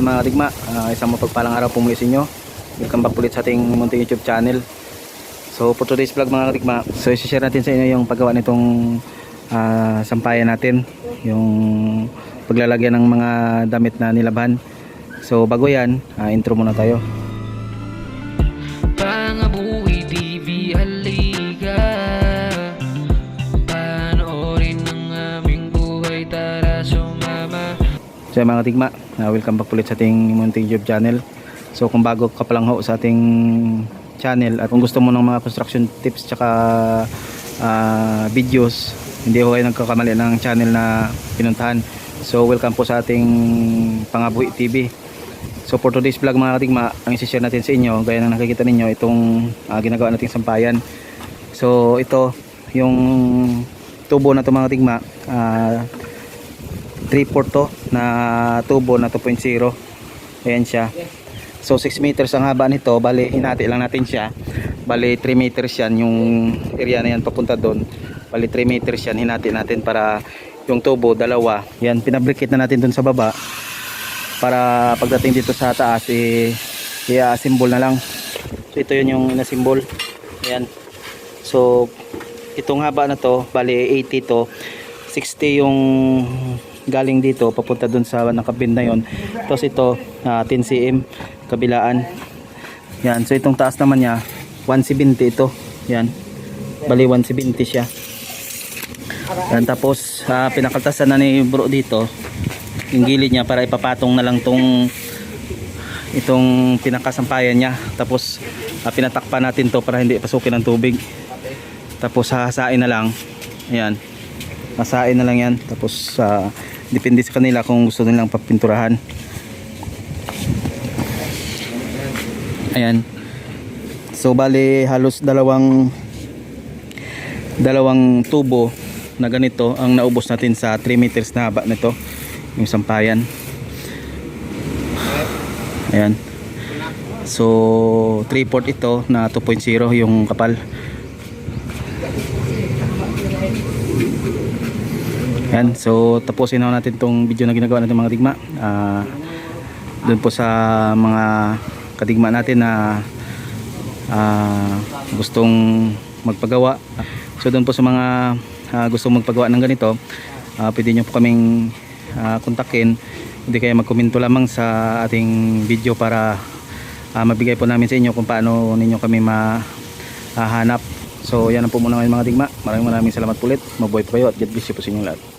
Ayan mga digma, uh, isang mapagpalang araw po muli sa inyo. Welcome back ulit sa ating munting YouTube channel. So for today's vlog mga digma, so isi-share natin sa inyo yung paggawa nitong ah, sampayan natin. Yung paglalagyan ng mga damit na nilabhan. So bago yan, ah, intro muna tayo. So mga tigma, uh, welcome back ulit sa ating munting YouTube channel. So kung bago ka pa lang ho sa ating channel at kung gusto mo ng mga construction tips tsaka ah, videos, hindi ho kayo nagkakamali ng channel na pinuntahan. So welcome po sa ating Pangabuhi TV. So for today's vlog mga katigma, ang isi-share natin sa inyo, gaya ng nakikita ninyo, itong ah, ginagawa nating sampayan. So ito, yung tubo na ito mga katigma, ah 3-4 to na tubo na 2.0 ayan siya. So 6 meters ang haba nito. Bali hinati lang natin siya. Bali 3 meters yan yung area na yan papunta doon. Bali 3 meters yan hinati natin para yung tubo dalawa. Yan pinabrikit na natin doon sa baba. Para pagdating dito sa taas eh i-assemble na lang. So ito yun yung na-symbol ayan. So itong haba na to bali 80 to 60 yung galing dito papunta dun sa nakabin na yon tapos ito ah, 10 cm kabilaan. Yan so itong taas naman niya 170 ito. Yan bali 170 siya. Yan tapos ah, pinakaltasan na ni bro dito yung gilid niya para ipapatong na lang tong itong pinakasampayan niya. Tapos ah, pinatakpan natin to para hindi pasukin ng tubig. Tapos hahasain na lang. Ayan hasain na lang yan. Tapos ah, depende sa kanila kung gusto nilang papinturahan. Ayan. So bali halos dalawang dalawang tubo na ganito ang naubos natin sa 3 meters na haba nito yung sampayan. Ayan. So 3 port ito na 2.0 yung kapal Yan, so tapusin na natin tong video na ginagawa natin mga digma. Ah, doon po sa mga kadigma natin na ah, gustong magpagawa. So doon po sa mga ah, gustong magpagawa ng ganito, ah, pwede nyo po kaming ah, kontakin. Hindi kaya magkomento lamang sa ating video para ah, mabigay po namin sa inyo kung paano ninyo kami mahanap. So yan ang po muna ngayon mga digma. Maraming maraming salamat po ulit. Mabuhay po kayo at God bless you po sa inyong lahat.